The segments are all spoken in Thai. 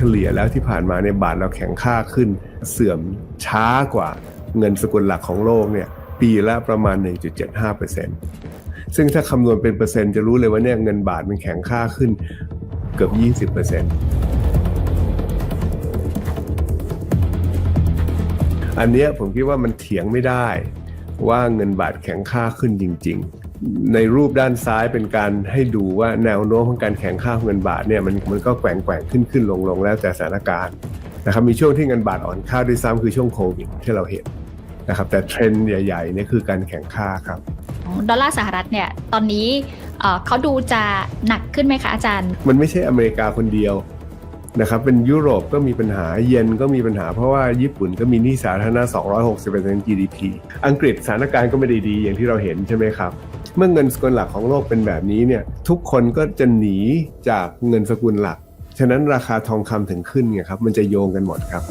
เฉลี่ยแล้วที่ผ่านมาในยบาทเราแข็งค่าขึ้น เสื่อมช้ากว่าเงินสกุลหลักของโลกเนี่ยปีละประมาณ 1.75%ซึ่งถ้าคำนวณเป็นเปอร์เซ็นต์จะรู้เลยว่าเนี่ยเงินบาทมันแข็งค่าขึ้นเกือบ 20%อันเนี้ยผมคิดว่ามันเถียงไม่ได้ว่าเงินบาทแข็งค่าขึ้นจริง ในรูปด้านซ้ายเป็นการให้ดูว่าแนวโน้มของการแข็งค่าของเงินบาทเนี่ยมันมันก็แกว่งแกว่งขึ้นขึ้นลงลงแล้วแต่สถานการณ์นะครับมีช่วงที่เงินบาทอ่อนค่าด้วยซ้ำคือช่วงโควิดที่เราเห็นนะครับแต่เทรนด์ใหญ่ๆเนี่ยคือการแข็งค่าครับดอลลาร์สหรัฐเนี่ยตอนนี้เอ่อเขาดูจะหนักขึ้นไหมคะอาจารย์ มันไม่ใช่อเมริกาคนเดียวนะครับเป็นยุโรปก็มีปัญหาเยนก็มีปัญหาเพราะว่าญี่ปุ่นก็มีหนี้สาธารณะ260% GDP อังกฤษสถานการณ์ก็ไม่ได้ดีอย่างที่เราเห็นใช่ไหมครับ เมื่อเงินสกุลหลักของโลกเป็นแบบนี้เนี่ยทุกคนก็จะหนีจากเงินสกุลหลัก ฉะนั้นราคาทองคำถึงขึ้นไงครับมันจะโยงกันหมดครับ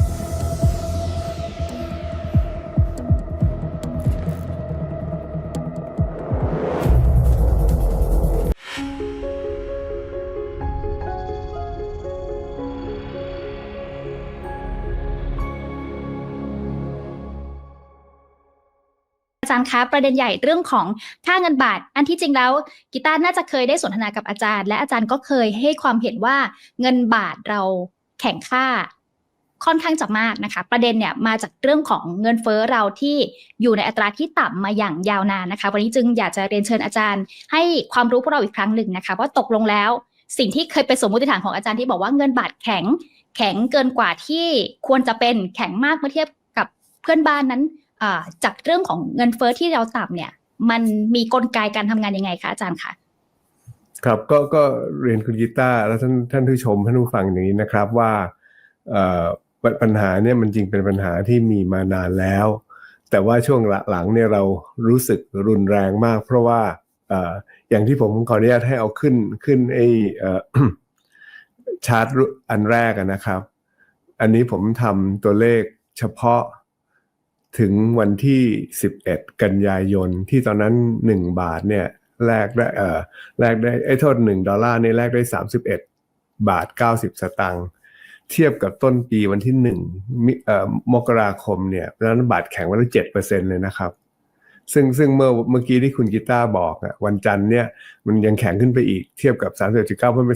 จารย์คะประเด็นใหญ่เรื่องของค่าเงินบาท อันที่จริงแล้วกีตาร์น่าจะเคยได้สนทนากับอาจารย์ และอาจารย์ก็เคยให้ความเห็นว่าเงินบาทเราแข่งค่าค่อนข้างจะมากนะคะ ประเด็นเนี่ยมาจากเรื่องของเงินเฟ้อเราที่อยู่ในอัตราที่ต่ำมาอย่างยาวนานนะคะ วันนี้จึงอยากจะเรียนเชิญอาจารย์ ให้ความรู้พวกเราอีกครั้งหนึ่งนะคะว่าตกลงแล้วสิ่งที่เคยเป็นสมมติฐานของอาจารย์ที่บอกว่าเงินบาทแข็ง แข็งเกินกว่าที่ควรจะเป็นแข็งมากเมื่อเทียบกับเพื่อนบ้านนั้น จากเรื่องของเงินเฟ้อที่เราต่ำเนี่ย มันมีกลไกการทำงานยังไงคะอาจารย์คะครับก็ก็เรียนคุณกีตาร์และท่านท่านผู้ชมท่านผู้ฟังอย่างนี้นะครับว่าปัญหาเนี่ยมันจริงเป็นปัญหาที่มีมานานแล้ว แต่ว่าช่วงหลังเนี่ยเรารู้สึกรุนแรงมาก เพราะว่าออย่างที่ผมขออนุญาตให้เอาขึ้นขึ้นไอ้อชาร์ตอันแรกนะครับ อันนี้ผมทำตัวเลขเฉพาะ ถึงวันที่ 11 กันยายนที่ตอนนั้น 1 บาทเนี่ยแลกได้เออแลกได้ไอ้โทษ1ดอลลาร์เนี่ยแลกได้ 31 บาท 90 สตางค์เทียบกับต้นปีวันที่1มิเอ่อมกราคมเนี่ยนั้นบาทแข็งวันละ7%เลยนะครับ ซึ่งซึ่งเมื่อเมื่อกี้ที่คุณกีตาร์บอกอะวันจันทร์เนี่ยมันยังแข็งขึ้นไปอีกเทียบกับ 31.9เพิ่มไป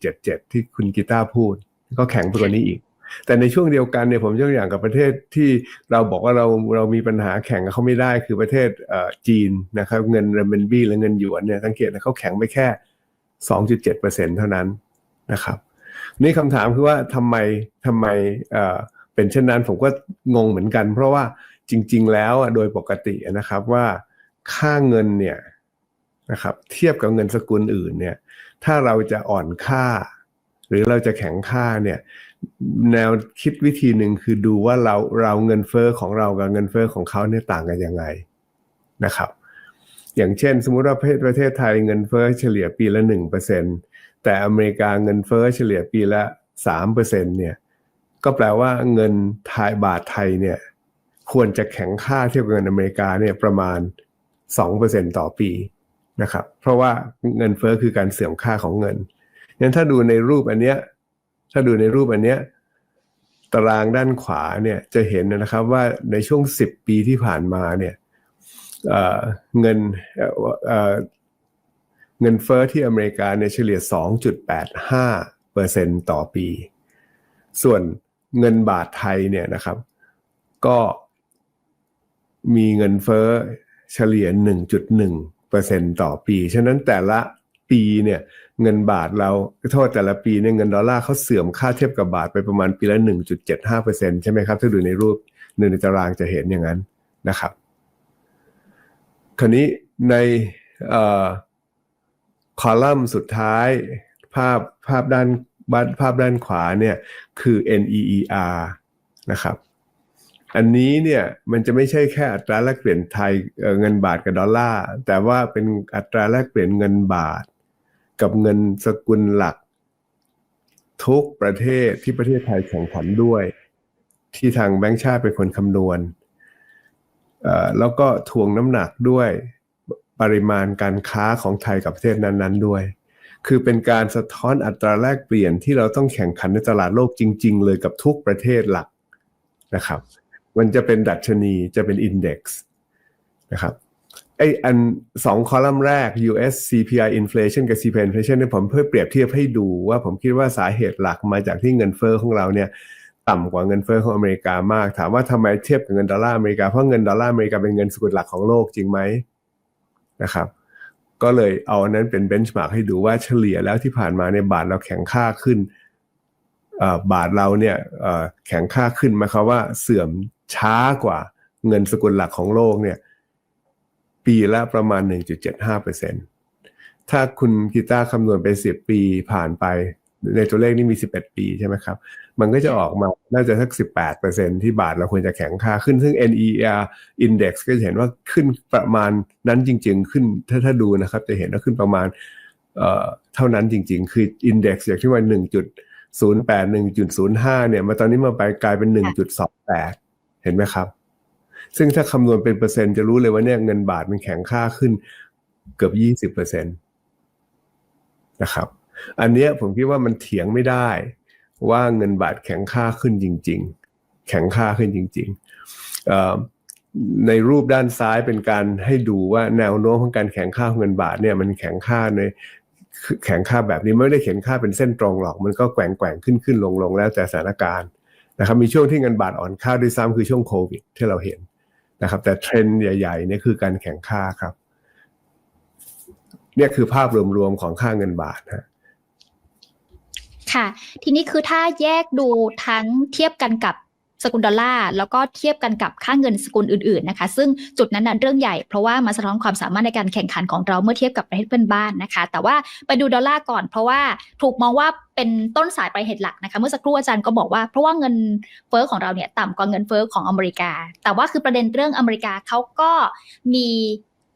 31.77 ที่คุณกีตาร์พูด ก็แข็งไปกว่านี้อีก แต่ในช่วงเดียวกันเนี่ยผมยกตัวอย่างกับประเทศที่เราบอกว่าเราเรามีปัญหาแข่งกับเขาไม่ได้คือประเทศจีนนะครับเงินเรมินบี้และเงินหยวนเนี่ยสังเกตนะเขาแข็งไปแค่ 2.7%เท่านั้นนะครับนี่คำถามคือว่าทำไมทำไมเป็นเช่นนั้นผมก็งงเหมือนกัน เพราะว่าจริง ๆ แล้วโดยปกตินะครับว่าค่าเงินเนี่ยนะครับเทียบกับเงินสกุลอื่นเนี่ยถ้าเราจะอ่อนค่า หรือเราจะแข็งค่าเนี่ย แนวคิดวิธีหนึ่งคือดูว่าเราเราเงินเฟอ้อของเรากับเงินเฟอ้อของเขาเนี่ยต่างกันยังไงนะครับ อย่างเช่น สมมุติว่าประเทศประเทศไทยเงินเฟอ้อเฉลี่ยปีละหนึ่งเปอร์เซ็นแต่อเมริกาเงินเฟอ้อเฉลี่ยปีละสามเปอร์เซ็นเนี่ยก็แปลว่าเงินไทยบาทไทยเนี่ยควรจะแข็งค่าเทียบกับเงินอเมริกาเนี่ยประมาณสองเปอร์เซ็นต่อปีนะครับ เพราะว่าเงินเฟอ้อคือการเสื่อมค่าของเงินงั้นถ้าดูในรูปอันเนี้ย ถ้าดูในรูปอันเนี้ยตารางด้านขวาเนี่ยจะเห็นนะครับว่าในช่วง 10 ปีที่ผ่านมาเนี่ยเเงินเเเงินเฟ้อที่อเมริกาเนี่ยเฉลี่ย 2.85เปอร์เซ็นต่อปี ส่วนเงินบาทไทยเนี่ยนะครับ ก็มีเงินเฟ้อเฉลี่ย 1.1เปอร์เซ็นต่อปี ฉะนั้นแต่ละ ปีเนี่ยเงินบาทเราโทษแต่ละปีเนี่ยเงินดอลลาร์เขาเสื่อมค่าเทียบกับบาทไปประมาณปีละ 1.75%ใช่ไหมครับ ถ้าดูในรูปในตารางจะเห็นอย่างนั้นนะครับ คราวนี้ในออคอลัมน์สุดท้ายภาพภาพด้านภาพด้านขวาเนี่ยคือ NEER นะครับอันนี้เนี่ยมันจะไม่ใช่แค่อัตราแลกเปลี่ยนไทยเเงินบาทกับดอลลาร์แต่ว่าเป็นอัตราแลกเปลี่ยนเงินบาท กับเงินสกุลหลัก ทุกประเทศที่ประเทศไทยแข่งขันด้วย ที่ทางแบงก์ชาติเป็นคนคำนวณแล้วก็ทวงน้ำหนักด้วยปริมาณการค้าของไทยกับประเทศนั้นๆด้วย คือเป็นการสะท้อนอัตราแลกเปลี่ยนที่เราต้องแข่งขันในตลาดโลกจริง ๆ เลยกับทุกประเทศหลักนะครับ มันจะเป็นดัชนีจะเป็นอินเด็กซ์นะครับ ไออันสองคอลัมน์แรก US CPI inflation กับ CPI inflation เนี่ยผมเพื่อเปรียบเทียบให้ดูว่าผมคิดว่าสาเหตุหลักมาจากที่เงินเฟอ้อของเราเนี่ยต่ำกว่าเงินเฟอ้อของอเมริกามาก ถามว่าทำไมเทียบกับเงินดอลลาร์อเมริกา เพราะเงินดอลลาร์อเมริกาเป็นเงินสกุลหลักของโลกจริงไหมนะครับ ก็เลยเอาอันนั้นเป็นเบนช์มาร์กให้ดูว่าเฉลี่ยแล้วที่ผ่านมาเนี่ยบาทเราแข็งค่าขึ้นอ่อบาทเราเนี่ยแข็งค่าขึ้นหมายความว่าเสื่อมช้ากว่าเงินสกุลหลักของโลกเนี่ย ปีละประมาณ 1.75%ถ้าคุณกีตาร์คำนวณไป 10 ปีผ่านไปในตัวเลขนี้มี 11 ปีใช่ไหมครับ มันก็จะออกมา น่าจะสัก 18%ที่บาทเราควรจะแข็งค่าขึ้น ซึ่ง NER Index ก็จะเห็นว่าขึ้นประมาณนั้นจริง ๆ ขึ้น ถ้าถ้าดูนะครับ จะเห็นว่าขึ้นประมาณเอ่อเท่านั้นจริง ๆ คือ Index อย่างที่ว่า 1.08 1.05 เนี่ย มาตอนนี้มาไปกลายเป็น 1.28 เห็นไหมครับ ซึ่งถ้าคำนวณเป็นเปอร์เซ็นต์จะรู้เลยว่าเนี่ยเงินบาทมันแข็งค่าขึ้นเกือบยี่สิบเปอร์เซ็นตนะครับ อันเนี้ยผมคิดว่ามันเถียงไม่ได้ ว่าเงินบาทแข็งค่าขึ้นจริง ๆ แข็งค่าขึ้นจริงๆในรูปด้านซ้ายเป็นการให้ดูว่าแนวโน้มของการแข็งค่าของเงินบาทเนี่ยมันแข็งค่าในแข็งค่าแบบนี้ไม่ได้เข็งค่าเป็นเส้นตรงหรอก มันก็แกว่งแกว่งขึ้นขึ้นลงลงแล้วแต่สถานการณ์นะครับมีช่วงที่เงินบาทอ่อนค่าด้วยซ้ำคือช่วงโควิดที่เราเห็น นะครับ แต่เทรนด์ใหญ่ๆเนี่ยคือการแข่งค่าครับเนี่ยคือภาพรวมๆของค่าเงินบาทฮะค่ะ ทีนี้คือถ้าแยกดูทั้งเทียบกันกับ สกุลดอลลาร์แล้วก็เทียบกันกับค่าเงินสกุลอื่นๆนะคะ ซึ่งจุดนั้นนะเรื่องใหญ่เพราะว่ามันสะท้อนความสามารถในการแข่งขันของเราเมื่อเทียบกับประเทศเพื่อนบ้านนะคะ แต่ว่าไปดูดอลลาร์ก่อน เพราะว่าถูกมองว่าเป็นต้นสายปลายเหตุหลักนะคะเมื่อสักครู่อาจารย์ก็บอกว่าเพราะว่าเงินเฟ้อของเราเนี่ยต่ำกว่าเงินเฟ้อของอเมริกา แต่ว่าคือประเด็นเรื่องอเมริกาเขาก็มี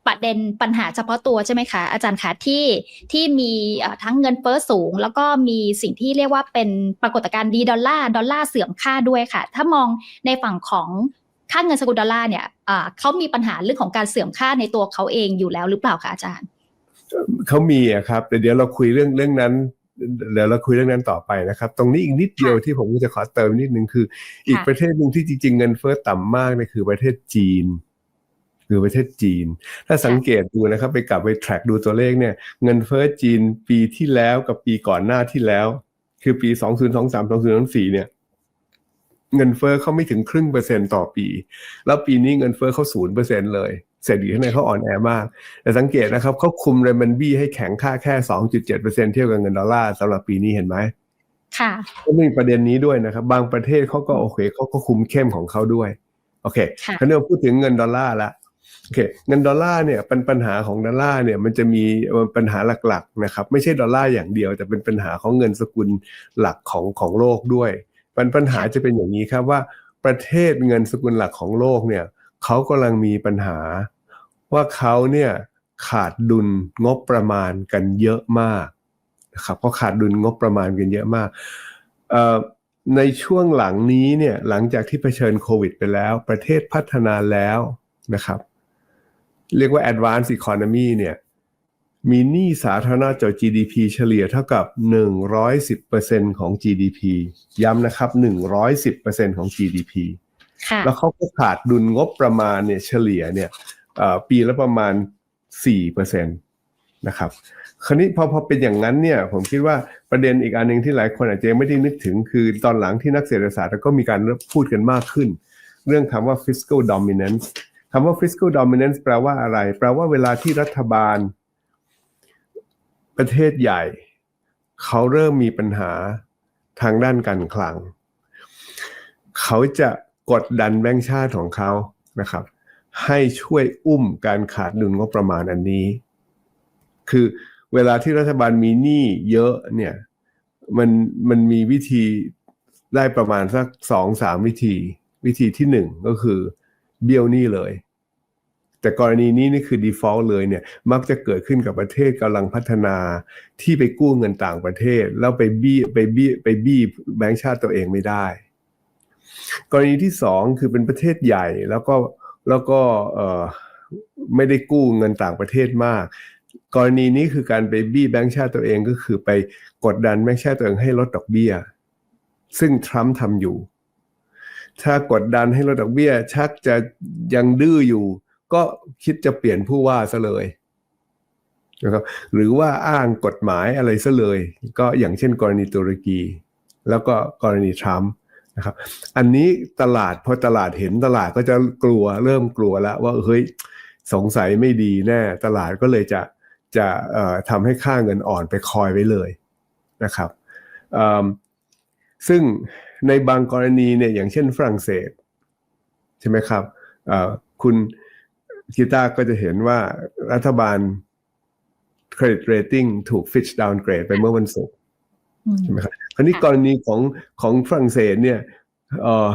ประเด็นปัญหาเฉพาะตัวใช่ไหมคะอาจารย์คะที่ที่มีเอ่อทั้งเงินเฟ้อสูง แล้วก็มีสิ่งที่เรียกว่าเป็นปรากฏการณ์ดีดอลลาร์ดอลลาร์เสื่อมค่าด้วยค่ะ ถ้ามองในฝั่งของค่าเงินสกุลดอลลาร์เนี่ยอ่าเขามีปัญหาเรื่องของการเสื่อมค่าในตัวเขาเองอยู่แล้วหรือเปล่าคะอาจารย์เขามีอะครับแต่เดี๋ยวเราคุยเรื่องเรื่องนั้นเดี๋ยวเราคุยเรื่องนั้นต่อไปนะครับ ตรงนี้อีกนิดเดียวที่ผมจะขอเติมนิดนึงคือ อีกประเทศหนึ่งที่จริงๆเงินเฟ้อต่ำมากเนี่ยคือประเทศจีน คือประเทศจีน ถ้าสังเกตดูนะครับ ไปกลับไป track ดูตัวเลขเนี่ย เงินเฟ้อจีนปีที่แล้วกับปีก่อนหน้าที่แล้ว คือปี 2023 2024เนี่ย เงินเฟ้อเขาไม่ถึงครึ่งเปอร์เซ็นต์ต่อปี แล้วปีนี้เงินเฟ้อเขาศูนย์เปอร์เซ็นต์เลยเศรษฐกิจข้างในเขาอ่อนแอมาก แต่สังเกตนะครับเขาคุมเรมันบี้ให้แข็งค่าแค่ 2.7%เทียบกับเงินดอลลาร์สำหรับปีนี้เห็นไหมค่ะก็มีประเด็นนี้ด้วยนะครับ บางประเทศเขาก็โอเคเขาก็คุมเข้มของเขาด้วย โอเคค่ะคราวนี้เราพูดถึงเงินดอลลาร์ละ โอเคเงินดอลลาร์เนี่ยปัญปัญหาของดอลลาร์เนี่ยมันจะมีปัญหาหลักๆนะครับไม่ใช่ดอลลาร์อย่างเดียว แต่เป็นปัญหาของเงินสกุลหลักของของโลกด้วยปัญปัญหาจะเป็นอย่างนี้ครับว่าประเทศเงินสกุลหลักของโลกเนี่ยเขากำลังมีปัญหา ว่าเขาเนี่ยขาดดุลงบประมาณกันเยอะมากนะครับเขาขาดดุลงบประมาณกันเยอะมากในช่วงหลังนี้เนี่ยหลังจากที่เผชิญโควิดไปแล้ว ประเทศพัฒนาแล้วนะครับ เรียกว่า advanced economy เนี่ยมีหนี้สาธารณะต่อ GDP เฉลี่ยเท่ากับ 110%ของ GDP ย้ำนะครับ 110%ของ GDP ค่ะแล้วเขาก็ขาดดุลงบประมาณเนี่ยเฉลี่ยเนี่ยเอ่อปีละประมาณ 4%นะครับคราวนี้พอพอเป็นอย่างนั้นเนี่ยผมคิดว่าประเด็นอีกอันหนึ่งที่หลายคนอาจจะยังไม่ได้นึกถึงคือตอนหลังที่นักเศรษฐศาสตร์ก็มีการพูดกันมากขึ้น เรื่องคำว่า fiscal dominance คำว่า fiscal dominance แปลว่าอะไร แปลว่าเวลาที่รัฐบาล ประเทศใหญ่ เขาเริ่มมีปัญหาทางด้านการคลัง เขาจะกดดันแบงก์ชาติของเขานะครับ ให้ช่วยอุ้มการขาดดุลงบประมาณอันนี้ คือเวลาที่รัฐบาลมีหนี้เยอะเนี่ยมันมันมีวิธีได้ประมาณสักสองสามวิธี วิธีที่หนึ่งก็คือ เบี้ยวหนี้เลย แต่กรณีนี้นี่คือ default เลยเนี่ยมักจะเกิดขึ้นกับประเทศกำลังพัฒนาที่ไปกู้เงินต่างประเทศ แล้วไปบี้ไปบี้ไปบี้แบงก์ชาติตัวเองไม่ได้ กรณีที่สองคือเป็นประเทศใหญ่แล้วก็แล้วก็ไม่ได้กู้เงินต่างประเทศมาก กรณีนี้คือการไปบี้แบงก์ชาติตัวเองก็คือไปกดดันแบงก์ชาติตัวเองให้ลดดอกเบี้ย ซึ่งทรัมป์ทำอยู่ ถ้ากดดันให้ลดดอกเบี้ย ชักจะยังดื้ออยู่ ก็คิดจะเปลี่ยนผู้ว่าซะเลยนะครับหรือว่าอ้างกฎหมายอะไรซะเลย ก็อย่างเช่นกรณีตุรกี แล้วก็กรณีทรัมป์นะครับ อันนี้ตลาดพอตลาดเห็นตลาดก็จะกลัวเริ่มกลัวแล้วว่าเฮ้ยสงสัยไม่ดีแน่ ตลาดก็เลยจะจะทำให้ค่าเงินอ่อนไปคอยไว้เลยนะครับ ซึ่งในบางกรณีเนี่ยอย่างเช่นฝรั่งเศส ใช่ไหมครับเอ่อคุณกีตาร์ก็จะเห็นว่ารัฐบาลเครดิตเรตติ้งถูก Fitch downgrade ไปเมื่อวันศุกร์อืมใช่ไหมครับคราวนี้ค่ะกรณีของของฝรั่งเศสเนี่ยเออ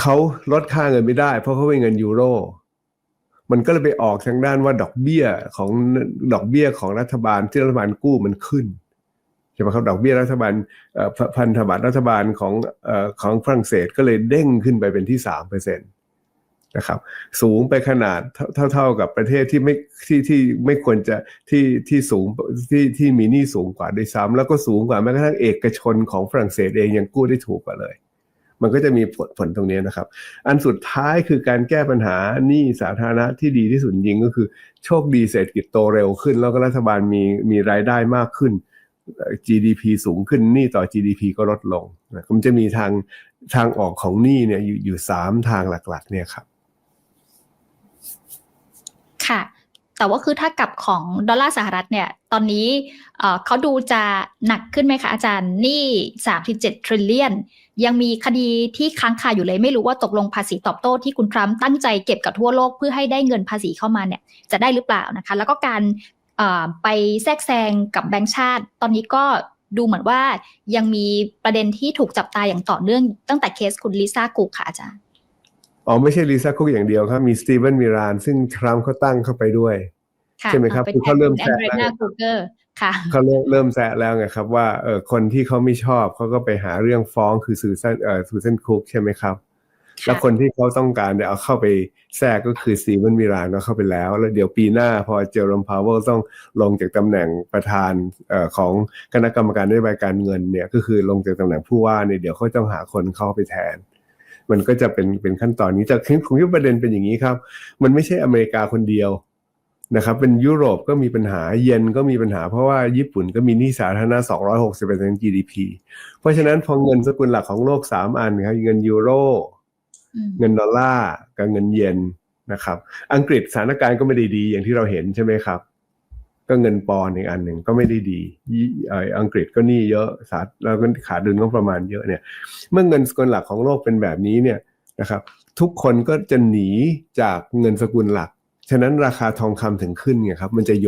เขาลดค่าเงินไม่ได้ เพราะเขาเป็นเงินยูโร มันก็เลยไปออกทางด้านว่าดอกเบี้ยของดอกเบี้ยของรัฐบาลที่รัฐบาลกู้มันขึ้นใช่ไหมครับดอกเบี้ยรัฐบาลพันธบัตรรัฐบาลของของฝรั่งเศสก็เลยเด้งขึ้นไปเป็นที่สามเปอร์เซ็นตนะครับสูงไปขนาดเท่าเท่ากับประเทศที่ไม่ที่ที่ไม่ควรจะที่ที่สูงที่ที่มีหนี้สูงกว่าด้วยซ้ำแล้วก็สูงกว่าแม้กระทั่งเอกชนของฝรั่งเศสเองยังกู้ได้ถูกกว่าเลย มันก็จะมีผลผลตรงนี้นะครับ อันสุดท้ายคือการแก้ปัญหาหนี้สาธารณะที่ดีที่สุดจริงก็คือ โชคดีเศรษฐกิจโตเร็วขึ้น แล้วก็รัฐบาลมีมีรายได้มากขึ้น GDP สูงขึ้นหนี้ต่อ GDP ก็ลดลงนะมันจะมีทางทางออกของหนี้เนี่ยอยู่อยู่สามทางหลักๆ เนี่ยครับ ค่ะ แต่ว่าคือถ้ากับของดอลลาร์สหรัฐเนี่ย ตอนนี้เขาดูจะหนักขึ้นไหมคะอาจารย์หนี่37 trillion ยังมีคดีที่ค้างคาอยู่เลยไม่รู้ว่าตกลงภาษีตอบโต้ที่คุณทรัมป์ตั้งใจเก็บกับทั่วโลกเพื่อให้ได้เงินภาษีเข้ามาเนี่ยจะได้หรือเปล่านะคะ แล้วก็การ ไปแทรกแซงกับแบงก์ชาติ ตอนนี้ก็ดูเหมือนว่ายังมีประเด็นที่ถูกจับตาอย่างต่อเนื่องตั้งแต่เคสคุณลิซ่ากุกค่ะอาจารย์อ๋อไม่ใช่ลิซ่าคุกอย่างเดียวครับ มีสตีเวนมิราน ซึ่งทรัมป์เขาตั้งเข้าไปด้วยค่ะใช่ไหมครับเป็นคือเขาเริ่มแอนเดรแซะแล้วนาคูเกอร์ค่ะเขาเริ่มเริ่มแซะแล้วไงครับว่าเออคนที่เขาไม่ชอบเขาก็ไปหาเรื่องฟ้องคือซูซันเอ่อซูซันคุกใช่ไหมครับ แล้วคนที่เขาต้องการเนี่ยเอาเข้าไปแทรกก็คือสตีเวนมิรานก็เข้าไปแล้ว แล้วเดี๋ยวปีหน้าพอเจอร์มพาวเวลต้องลงจากตำแหน่งประธานอของคณะกรรมการนโยบายการเงินเนี่ยก็คือลงจากตำแหน่งผู้ว่าเนี่ยเดี๋ยวเขาต้องหาคนเข้าไปแทน มันก็จะเป็นเป็นขั้นตอนนี้แต่ผมคิดประเด็นเป็นอย่างนี้ครับ มันไม่ใช่อเมริกาคนเดียวนะครับเป็นยุโรปก็มีปัญหาเย็นก็มีปัญหาเพราะว่าญี่ปุ่นก็มีหนี้สาธารณะ 260% GDP เพราะฉะนั้นพอเงินสกุลหลักของโลก 3 อันครับเงินยูโร เงินดอลลาร์กับเงินเยนนะครับ อังกฤษสถานการณ์ก็ไม่ได้ดีอย่างที่เราเห็นใช่ไหมครับ ก็เงินปอนด์อีกอันหนึ่งก็ไม่ได้ดีอังกฤษก็หนี้เยอะสาแล้วก็ขาดดุลงบประมาณเยอะเนี่ย เมื่อเงินสกุลหลักของโลกเป็นแบบนี้เนี่ยนะครับ ทุกคนก็จะหนีจากเงินสกุลหลัก ฉะนั้นราคาทองคำถึงขึ้นไงครับ มันจะโย